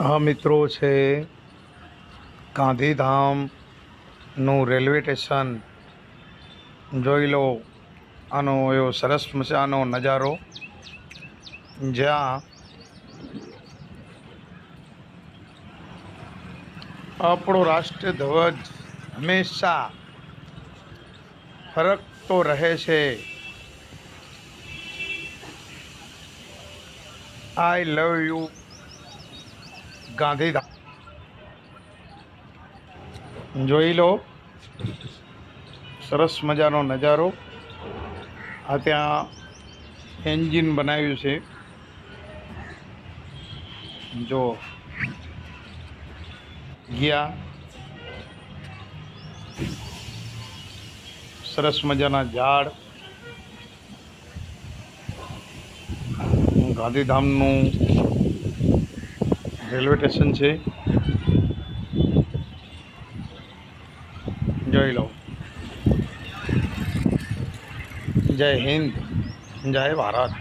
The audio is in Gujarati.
આ મિત્રો છે ગાંધીધામનું રેલવે સ્ટેશન. જોઈ લો, આનો એવો સરસ મજાનો નજારો. જ્યાં આપણો રાષ્ટ્રીય ધ્વજ હંમેશા ફરકતો રહે છે. આઈ લવ યુ ગાંધીધામ જોઈ લો. સરસ મજાનો નજારો. આ ત્યાં એન્જિન બનાવ્યું છે. જો. ગયા. સરસ મજાના ઝાડ. ગાંધીધામનું રેલવે સ્ટેશન છે. જોઈ લો જય હિન્દ. જય ભારત.